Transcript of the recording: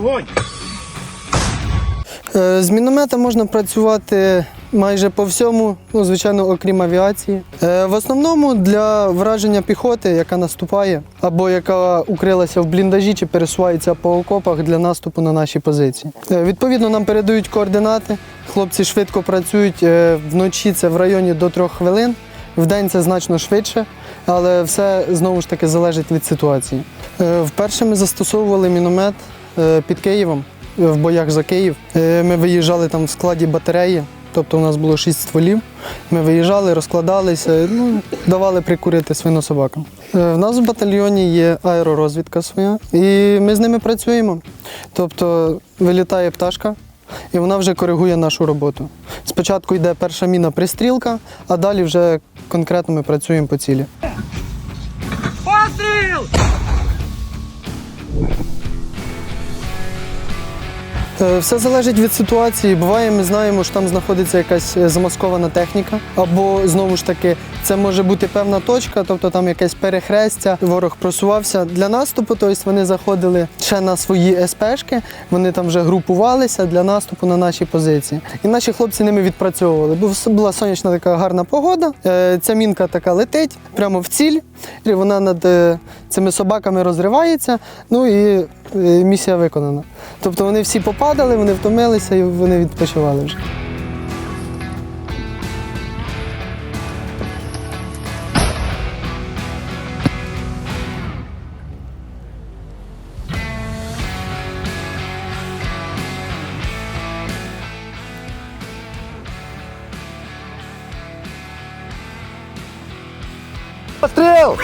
Вогонь! Е, З міномета можна працювати майже по всьому, ну, звичайно, окрім авіації. Е, В основному для враження піхоти, яка наступає, або яка укрилася в бліндажі чи пересувається по окопах для наступу на наші позиції. Е, Відповідно, нам передають координати. Хлопці швидко працюють вночі це в районі до трьох хвилин. Вдень це значно швидше, але все знову ж таки залежить від ситуації. Вперше ми застосовували міномет під Києвом е, в боях за Київ. Е, Ми виїжджали там в складі батареї, тобто у нас було шість стволів. Ми виїжджали, розкладалися, ну, давали прикурити свинособакам. Е, В нас в батальйоні є аеророзвідка своя, і ми з ними працюємо. Тобто вилітає пташка. І вона вже коригує нашу роботу. Спочатку йде перша міна пристрілка, а далі вже конкретно ми працюємо по цілі. Постріл! Все залежить від ситуації. Буває, ми знаємо, що там знаходиться якась е, замаскована техніка, або знову ж таки це може бути певна точка, тобто там якесь перехрестя. Ворог просувався для наступу. Тобто вони заходили ще на свої СПшки, вони там вже групувалися для наступу на наші позиції. І наші хлопці ними відпрацьовували. Був- Була сонячна така гарна погода. е, Ця мінка така летить прямо в ціль, і вона над е, цими собаками розривається. Ну і е, місія виконана. Тобто вони всі попадали, вони втомилися і вони відпочивали вже. Постріл!